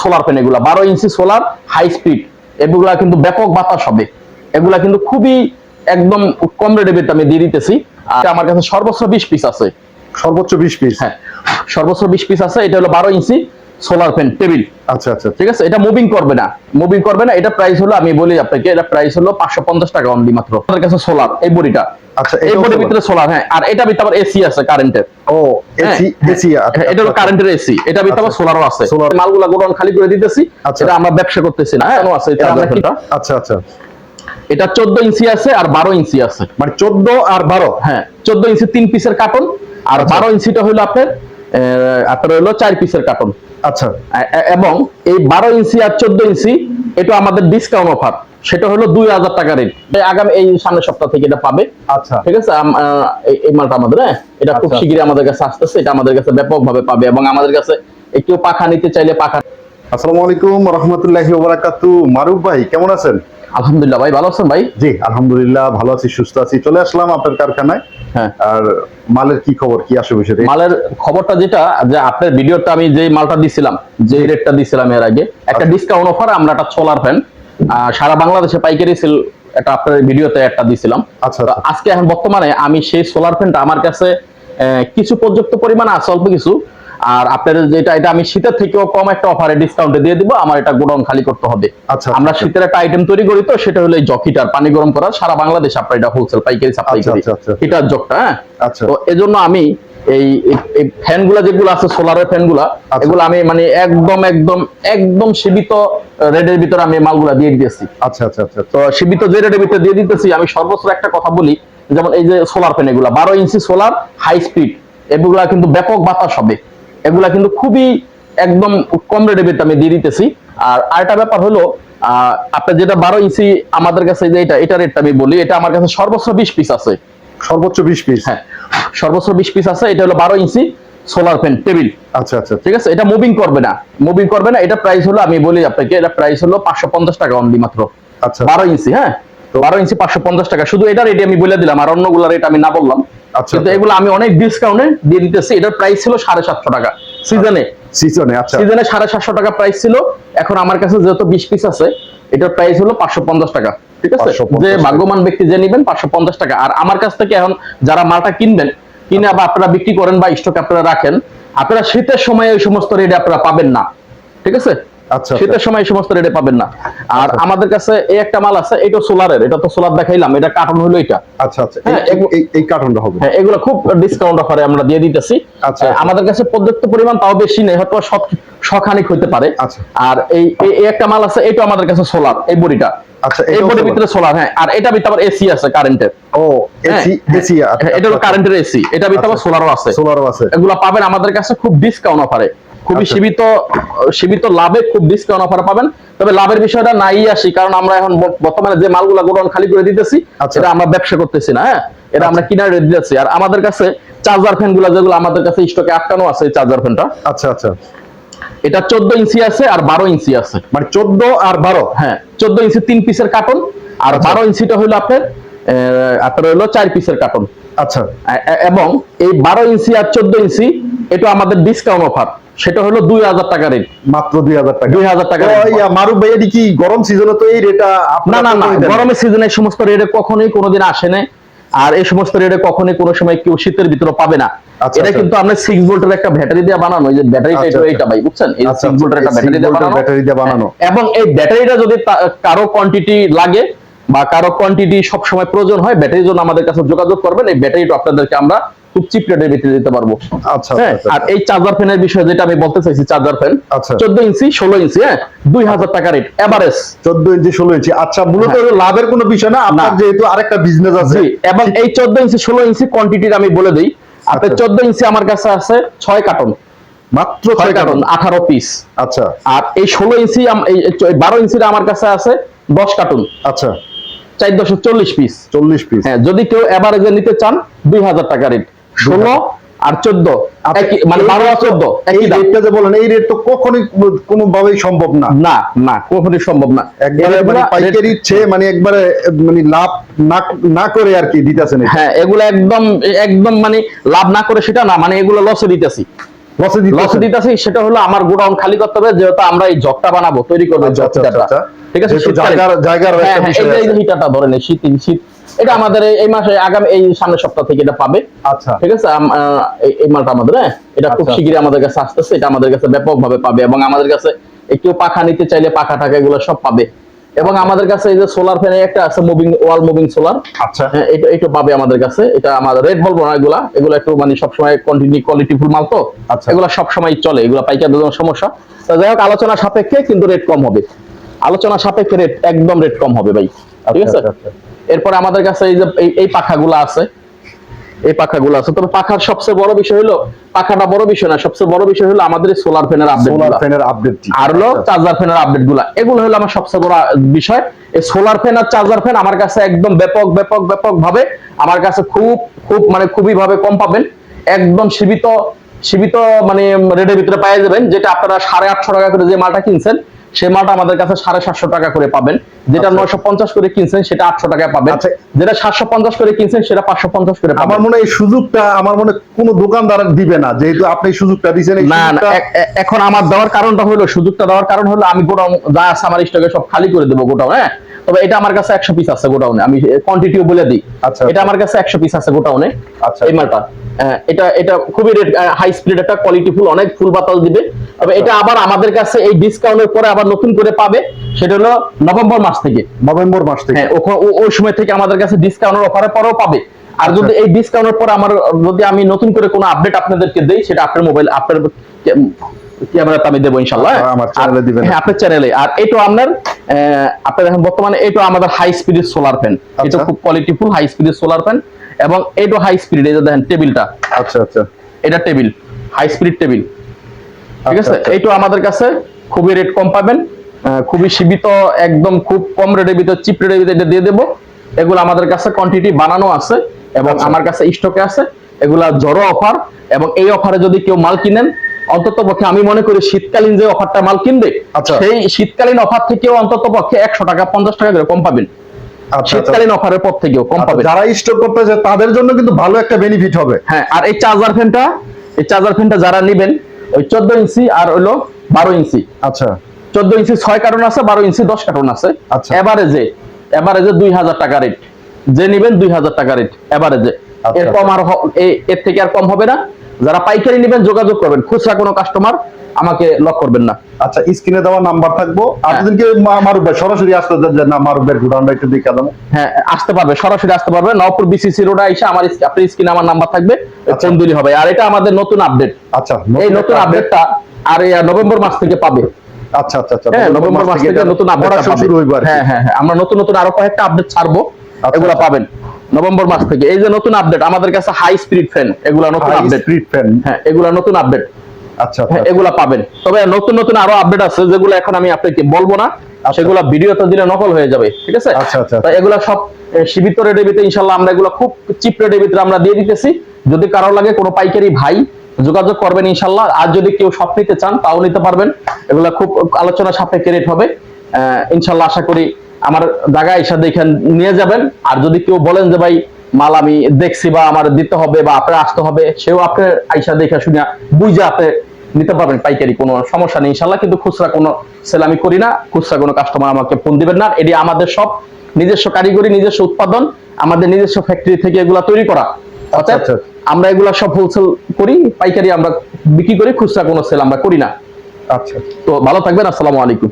Solar pan এগুলা বারো ইঞ্চি solar high speed এগুলা কিন্তু ব্যাপক বাতাস হবে। এগুলা কিন্তু খুবই একদম কম রেটে আমি দিয়ে দিতেছি। আর আমার কাছে সর্বোচ্চ বিশ পিস আছে। সর্বোচ্চ বিশ পিস হ্যাঁ সর্বোচ্চ বিশ পিস আছে এটা হলো বারো ইঞ্চি। সোলার ফ্যান টেবিল আচ্ছা আচ্ছা। ঠিক আছে? এটা মুভিং করবে না। মুভিং করবে না এটা প্রাইস হলো আমি বলি আপনাকে এটা প্রাইস হলো পাঁচশো পঞ্চাশ টাকা অনলি মাত্র। আমাদের কাছে সোলার এই বডিটা। আচ্ছা এই বডির ভিতরে সোলার হ্যাঁ। আর এটা ভিতরে আবার এসি আছে কারেন্টের ও এসি এসি হ্যাঁ, এটা হলো কারেন্টের এসি এটা ভিতরে আবার আচ্ছা। সোলারও আছে। Solar- মালগুলা গোডাউন খালি করে দিতেছি। আচ্ছা। এটা আমরা ব্যবসা করতেছি না হ্যাঁ আছে এটা আমরা আচ্ছা আচ্ছা। এটা চোদ্দ ইঞ্চি আছে আর বারো ইঞ্চি আছে। মানে চোদ্দ আর বারো? হ্যাঁ চোদ্দ ইঞ্চি তিন পিসের কার্টন আর আচ্ছা। বারো ইঞ্চিটা হলো আপনার আপনার হলো চার পিসের কার্টন আচ্ছা এবং এই বারো ইঞ্চি আর চোদ্দ ইঞ্চি এটা আমাদের ডিসকাউন্ট অফার সেটা হলো দুই হাজার টাকা রেট আগামী এই সামনের সপ্তাহ থেকে এটা পাবে। আচ্ছা। ঠিক আছে? এই- মালটা আমাদের হ্যাঁ? এটা খুব আচ্ছা। শিগগিরই আমাদের কাছে আসতেছে এটা আমাদের কাছে ব্যাপকভাবে পাবে এবং আমাদের কাছে কেউ পাখা নিতে চাইলে পাখা আসসালামু আলাইকুম রহমতুল্লাহি ওবারাকাতু। মারুফ ভাই কেমন আছেন? আলহামদুলিল্লাহ ভাই ভালো আছেন ভাই? জি আলহামদুলিল্লাহ ভালো আছি সুস্থ আছি। চলে আসলাম আপনার কারখানায়। আর মালের কি খবর কি আসে বিষয়ে মালের খবরটা যেটা যে আপনার ভিডিওটা আমি যে মালটা দিছিলাম যে রেটটা দিছিলাম এর আগে একটা আচ্ছা। ডিসকাউন্ট অফার আমরা একটা সোলার ফ্যান সারা বাংলাদেশে পাইকারি সেল এটা আপনার ভিডিওতে একটা দিছিলাম। আচ্ছা আচ্ছা। আজকে এখন বর্তমানে আমি সেই সোলার ফ্যানটা আমার কাছে কিছু পর্যাপ্ত পরিমাণ আছে অল্প কিছু। আর আপনার যেটা এটা আমি শীতের থেকেও কম একটা অফারে ডিসকাউন্টে দিয়ে দিব আমার এটা গোডাউন খালি করতে হবে। আচ্ছা, আমরা আচ্ছা। শীতের একটা আইটেম তৈরি করি তো সেটা হলো জকিটার পানি গরম করার সারা বাংলাদেশ আপনার এটা হোলসেল পাইকারি সাপ্লাই আচ্ছা, করি। আচ্ছা, আচ্ছা। হিটার জগটা হ্যাঁ? আচ্ছা। তো এজন্য আমি এই এই- এই ফ্যানগুলা যেগুলো আছে সোলারের ফ্যানগুলা আচ্ছা। এগুলো আমি মানে একদম একদম একদম সীমিত রেডের ভিতরে আমি মালগুলা দিয়ে দিয়েছি। আচ্ছা আচ্ছা আচ্ছা। তো সীমিত যে রেটের ভিতরে দিয়ে দিতেছি আমি সর্বোচ্চ একটা কথা বলি যেমন এই যে সোলার ফ্যান এগুলা বারো ইঞ্চি সোলার হাই স্পিড এগুলা কিন্তু ব্যাপক বাতাস হবে। এগুলা কিন্তু খুবই একদম কম ভিতরে আমি দিয়ে দিতেছি। আর আরেকটা ব্যাপার হলো আহ, আপনার যেটা বারো ইঞ্চি আমাদের কাছে যে এটা এটা রেটটা আমি বলি এটা আমার কাছে সর্বোচ্চ বিশ পিস আছে। সর্বোচ্চ বিশ পিস হ্যাঁ সর্বোচ্চ বিশ পিস আছে এটা হলো বারো ইঞ্চি সোলার ফ্যান টেবিল আচ্ছা আচ্ছা ঠিক আছে? এটা মুভিং করবে না। মুভিং করবে না এটা প্রাইস হলো আমি বলি আপনাকে এটা প্রাইস হলো পাঁচশো পঞ্চাশ টাকা অনলি মাত্র। আচ্ছা। বারো ইঞ্চি হ্যাঁ? তো বারো ইঞ্চি পাঁচশো পঞ্চাশ টাকা। শুধু এটা রেটে আমি বলে দিলাম আর অন্যগুলো রেট আমি না বললাম। আচ্ছা কিন্তু এগুলো আমি অনেক ডিসকাউন্টে দিয়ে দিতেছি। এটার প্রাইস ছিল সাড়ে সাতশো টাকা সিজনে সিজনে আচ্ছা। সিজনে সাড়ে সাতশো টাকা প্রাইস ছিল। এখন আমার কাছে যেহেতু বিশ পিস আছে এটার প্রাইস হলো পাঁচশো পঞ্চাশ টাকা। ঠিক আছে? 550 যে টাকা। ভাগ্যবান ব্যক্তি যে নিবেন পাঁচশো পঞ্চাশ টাকা। আর আমার কাছ থেকে এখন যারা মালটা কিনবেন কিনে আবার আপনারা বিক্রি করেন বা স্টক আপনারা রাখেন আপনারা শীতের সময় ওই সমস্ত রেট আপনারা পাবেন না। ঠিক আছে? আচ্ছা শীতের সময় এই সমস্ত রেটে পাবেন না। আর আচ্ছা। আমাদের কাছে এই একটা মাল আছে এটা সোলারের এটা তো সোলার দেখাইলাম এটা কার্টন হলো এটা। আচ্ছা আচ্ছা। হ্যাঁ, এই- কার্টনটা হবে। হ্যাঁ এগুলো খুব ডিসকাউন্ট অফারে আমরা দিয়ে দিতেছি। আচ্ছা। আমাদের কাছে পর্যাপ্ত পরিমাণ তাও বেশি নেই হয়তো শখানিক হইতে পারে। আচ্ছা। আর এই এই- একটা মাল আছে এটা আমাদের কাছে সোলার এই বডিটা। আচ্ছা এই বডির ভিতরে সোলার হ্যাঁ। আর এটা ভিতরে আবার এসি আছে কারেন্টের ও এসি এসি এটা হলো কারেন্টের এসি এটা ভিতরে আবার আচ্ছা। সোলারও আছে। সোলারও আছে। এগুলো পাবেন আমাদের কাছে খুব ডিসকাউন্ট অফারে খুবই আচ্ছা। সীমিত সীমিত লাভে খুব ডিসকাউন্ট অফার পাবেন। তবে লাভের বিষয়টা নাই আসি কারণ আমরা এখন বর্তমানে যে মালগুলা গোডাউন খালি করে দিতেছি আচ্ছা। এটা আমরা ব্যবসা করতেছি না হ্যাঁ? এটা আমরা কিনার রেট দিতেছি। আর আমাদের কাছে চার্জার ফ্যানগুলা যেগুলো আমাদের কাছে স্টকে আটকানো আছে চার্জার ফ্যানটা আচ্ছা আচ্ছা। এটা চোদ্দ ইঞ্চি আছে আর বারো ইঞ্চি আছে। মানে চোদ্দ আর বারো? হ্যাঁ চোদ্দ ইঞ্চি তিন পিসের কার্টন আর আচ্ছা। বারো ইঞ্চিটা হলো আপনার আপনার হলো চার পিসের কার্টন আচ্ছা। এবং এই বারো ইঞ্চি আর চোদ্দ ইঞ্চি এটা আমাদের ডিসকাউন্ট অফার সেটা হলো দুই হাজার টাকা রেট মাত্র দুই হাজার টাকা। দুই হাজার টাকা ও, rate। ইয়া, মারুফ ভাই এটি কি গরম সিজনে তো এই রেটা না না না গরমের সিজনে এই সমস্ত রেটে কখনোই কোনোদিন আসে না আর এই সমস্ত রেটে কখনোই কোনো সময় কেউ শীতের ভিতরে পাবে না। আচ্ছা, এটা আচ্ছা। কিন্তু আমরা ভোল্টের একটা ব্যাটারি দিয়ে বানানো। যে ব্যাটারিটা আচ্ছা, এটা। এইটা ভাই বুঝছেন? এই ভোল্টের একটা ব্যাটারি দিয়ে বানানো। ব্যাটারি দিয়ে বানানো। এবং এই ব্যাটারিটা যদি কারও কোয়ান্টিটি লাগে বা কারও কোয়ান্টিটি সব সময় প্রয়োজন হয় ব্যাটারির জন্য আমাদের কাছে যোগাযোগ করবেন। এই ব্যাটারিটা আপনাদেরকে আমরা খুব চিপ দিতে পারব। আচ্ছা হ্যাঁ আচ্ছা, আর এই চার্জার ফ্যানের বিষয়ে যেটা আমি বলতে চাইছি চার্জার ফ্যান আচ্ছা। চোদ্দ ইঞ্চি ষোলো ইঞ্চি হ্যাঁ দুই হাজার টাকা রেট এভারেজ চোদ্দ ইঞ্চি ষোলো ইঞ্চি। আচ্ছা মূলত হ্যাঁ। লাভের কোনো বিষয় না আপনার যেহেতু আরেকটা বিজনেস আছে। এবং এই চোদ্দ ইঞ্চি ষোলো ইঞ্চি কোয়ান্টিটির আমি বলে দিই। আপনার। চোদ্দ ইঞ্চি আমার কাছে আছে ছয় কার্টন মাত্র ছয় কার্টন আঠারো পিস আচ্ছা। আর এই ষোলো ইঞ্চি বারো ইঞ্চির আমার কাছে আছে দশ কার্টন আচ্ছা। চার দশক চল্লিশ পিস চল্লিশ পিস হ্যাঁ যদি কেউ এভারেজে নিতে চান দুই হাজার টাকা রেট ষোলো আর চোদ্দ। মানে বারো আর চোদ্দ। এই রেটটা যে বলেন এই রেট তো কখনোই কোনো ভাবেই সম্ভব না। না না কখনোই সম্ভব না। একবারে মানে পাইকারির মানে একবারে মানে লাভ না না করে আর কি দিতেছেন। হ্যাঁ এগুলো একদম একদম মানে লাভ না করে সেটা না মানে এগুলো লসে দিতেছি। লসে দিতে দিতেছি সেটা হলো আমার গোডাউন খালি করতে হবে যেহেতু আমরা এই জগটা বানাবো তৈরি করব আচ্ছা, আচ্ছা, জগটা। আচ্ছা। ঠিক আছে। জায়গার- জায়গার হ্যাঁ, হ্যাঁ, ধরেন শীত শীত এটা আমাদের এই- মাসে আগামী এই সামনের সপ্তাহ থেকে এটা পাবে। আচ্ছা। ঠিক আছে? এই- মালটা আমাদের হ্যাঁ? এটা খুব আচ্ছা। শিগগিরই আমাদের কাছে আসতেছে এটা আমাদের কাছে ব্যাপকভাবে পাবে এবং আমাদের কাছে কেউ পাখা নিতে চাইলে পাখা টাকা এগুলো সব পাবে। এবং আমাদের কাছে এই যে সোলার ফ্যান একটা আছে মুভিং ওয়াল মুভিং সোলার আচ্ছা। হ্যাঁ এটা এটা পাবে আমাদের কাছে। এটা আমাদের রেট বলব না এগুলা। এগুলো একটু মানে সবসময় কন্টিনিউ কোয়ালিটি ফুল মাল তো। আচ্ছা। এগুলো সবসময় চলে এগুলো পাইকারদের জন্য সমস্যা। তো যাই হোক আলোচনা সাপেক্ষে কিন্তু রেট কম হবে। আলোচনা সাপেক্ষে রেট একদম রেট কম হবে ভাই। ঠিক আছে? আচ্ছা, আচ্ছা। এরপরে আমাদের কাছে এই যে এই- পাখাগুলো আছে। এই পাখাগুলো আছে। তবে পাখার সবচেয়ে বড় বিষয় হলো পাখাটা বড় বিষয় না সবচেয়ে বড় বিষয় হলো আমাদের সোলার ফ্যানের আপডেট সোলার ফ্যানের আপডেট আর হলো চার্জার ফ্যানের আপডেটগুলা। এগুলো হলো আমার সবচেয়ে বড় বিষয়। এই সোলার ফ্যান আর চার্জার ফ্যান আমার কাছে একদম ব্যাপক ব্যাপক ব্যাপক ভাবে আমার কাছে খুব খুব মানে খুবই ভাবে কম পাবেন। একদম সীমিত সীমিত মানে রেটের ভিতরে পাওয়া যাবেন যেটা আপনারা সাড়ে আটশো টাকা করে যে মালটা কিনছেন সেই মালটা আমাদের কাছে সাড়ে সাতশো টাকা করে পাবেন যেটা আচ্ছা। নয়শো পঞ্চাশ করে কিনছেন সেটা আটশো টাকায় পাবেন আচ্ছা। যেটা সাতশো পঞ্চাশ করে কিনছেন সেটা পাঁচশো পঞ্চাশ করে আমার মনে হয় এই সুযোগটা আমার মনে কোনো দোকানদার দিবে না যেহেতু আপনি সুযোগটা দিচ্ছেন না না এখন আমার দেওয়ার কারণটা হলো সুযোগটা দেওয়ার কারণ হলো আমি গোটা যা আছে আমার স্টকে সব খালি করে দেবো গোটা হ্যাঁ তবে এটা আমার কাছে একশো পিস আছে গোডাউনে। আমি কোয়ান্টিটিও বলে দিই। আচ্ছা, এটা আমার কাছে একশো পিস আছে গোডাউনে। আচ্ছা। এই মালটা। এটা এটা খুবই রেট হাই স্পিড একটা কোয়ালিটি ফুল অনেক ফুল বাতাস দিবে। তবে এটা আবার আমাদের কাছে এই ডিসকাউন্টের পরে আবার নতুন করে পাবে। সেটা হলো নভেম্বর মাস থেকে। নভেম্বর মাস থেকে। হ্যাঁ ওই সময় থেকে আমাদের কাছে ডিসকাউন্টের অফারের পরেও পাবে। আর যদি এই ডিসকাউন্টের পরে আমার যদি আমি নতুন করে কোনো আপডেট আপনাদেরকে দেই সেটা আপনার মোবাইল আপনার আমি দেবো ইনশাল্লাহ আচ্ছা, আমার চ্যানেলে দিবেন। হ্যাঁ আপনার চ্যানেলে আর এটা আপনার আপনার দেখেন বর্তমানে এটা আমাদের হাই স্পিডের সোলার ফ্যান এটা আচ্ছা। খুব হাই স্পিডের সোলার ফ্যান এবং এটা হাই স্পিড এই যে দেখেন টেবিলটা। আচ্ছা আচ্ছা। এটা টেবিল হাই স্পিড টেবিল। ঠিক আচ্ছা, আছে? আচ্ছা। এইটা আমাদের কাছে খুবই রেট কম পাবেন খুবই সীমিত একদম খুব কম রেটের ভিতর চিপ রেটের ভিতরে এটা দিয়ে দেবো। এগুলো আমাদের কাছে কোয়ান্টিটি বানানো আছে এবং আচ্ছা। আমার কাছে স্টকে আছে। এগুলা জড়ো অফার এবং এই অফারে যদি কেউ মাল কিনেন অন্তত পক্ষে আমি মনে করি শীতকালীন যে অফারটা মাল কিনবে আচ্ছা। সেই শীতকালীন অফার থেকেও অন্তত পক্ষে একশো টাকা পঞ্চাশ টাকা করে কম পাবেন। আচ্ছা আচ্ছা। শীতকালীন অফারের পর থেকেও কম পাবেন। যারা স্টক করতে চায় তাদের জন্য কিন্তু ভালো একটা বেনিফিট হবে। হ্যাঁ আর এই চার্জার ফ্যানটা এই চার্জার ফ্যানটা যারা নেবেন ওই চোদ্দ ইঞ্চি আর হলো বারো ইঞ্চি। আচ্ছা। চোদ্দ ইঞ্চি ছয় কার্টন আছে বারো ইঞ্চি দশ কার্টন আছে। এভারেজে এভারেজে দুই হাজার টাকা রেট যে নেবেন দুই হাজার টাকা রেট এভারেজে। এর কম আর হ- এর থেকে আর কম হবে না। যারা পাইকারি নেবেন যোগাযোগ করবেন। খুচরা কোনো কাস্টমার আমাকে লক করবেন না। আচ্ছা স্ক্রিনে দেওয়া নাম্বার থাকব। আপনাদেরকে মারুফ ভাই সরাসরি আসতে দেন যে না মারুফ ভাইয়ের গোডাউনটা একটু দেখে দেবো হ্যাঁ আসতে পারবে সরাসরি আসতে পারবে। নবপুর বিসিসি রোডে এসে আমার আপনার স্ক্রিনে আমার নাম্বার থাকবে। আচ্ছা। ফোন দিলে হবে। আর এটা আমাদের নতুন আপডেট আচ্ছা এই নতুন আপডেটটা আর এই নভেম্বর মাস থেকে পাবে। আচ্ছা আচ্ছা আচ্ছা হ্যাঁ নভেম্বর মাস থেকে নতুন আপডেট শুরু হইব হ্যাঁ হ্যাঁ হ্যাঁ আমরা নতুন নতুন আরও কয়েকটা আপডেট ছাড়বো। আচ্ছা, এগুলা আচ্ছা। পাবেন। নভেম্বর মাস থেকে। এই যে নতুন আপডেট আমাদের কাছে হাই স্পিড ফ্যান এগুলা নতুন আপডেট speed fan। হ্যাঁ এগুলা নতুন আপডেট আচ্ছা হ্যাঁ আচ্ছা এগুলা পাবেন। তবে নতুন নতুন আরও আপডেট আছে যেগুলো এখন আমি আপনাকে বলব না। সেগুলা ভিডিওতে দিলে নকল হয়ে যাবে ঠিক আছে? আচ্ছা, আচ্ছা। তাই এগুলা সব সীমিত রেটের ভিতরে ইনশাল্লাহ আমরা এগুলো খুব চিপ রেটের ভিতরে আমরা দিয়ে দিতেছি। যদি কারও লাগে কোনো পাইকারি ভাই যোগাযোগ করবেন ইনশাল্লাহ। আর যদি কেউ সব নিতে চান তাও নিতে পারবেন। এগুলা খুব আলোচনা সাপেক্ষে রেট হবে। আহ, ইনশাল্লাহ আশা করি আমার জায়গায় এসে দেখেন নিয়ে যাবেন। আর যদি কেউ বলেন যে ভাই মাল আমি দেখছি বা আমার দিতে হবে বা আপনার আসতে হবে সেও আপনি আইসা দেখে শুনে বুঝে আপনি নিতে পারবেন পাইকারি কোনো সমস্যা নেই। ইনশাল্লাহ কিন্তু খুচরা কোনো সেল আমি করি না। খুচরা কোনো কাস্টমার আমাকে ফোন দিবেন না। এটি আমাদের সব নিজস্ব কারিগরি নিজস্ব উৎপাদন আমাদের নিজস্ব ফ্যাক্টরি থেকে এগুলা তৈরি করা। অর্থাৎ আচ্ছা। আমরা এগুলা সব হোলসেল করি পাইকারি আমরা বিক্রি করি খুচরা কোনো সেল আমরা করি না। আচ্ছা। তো ভালো থাকবেন আসসালামু আলাইকুম।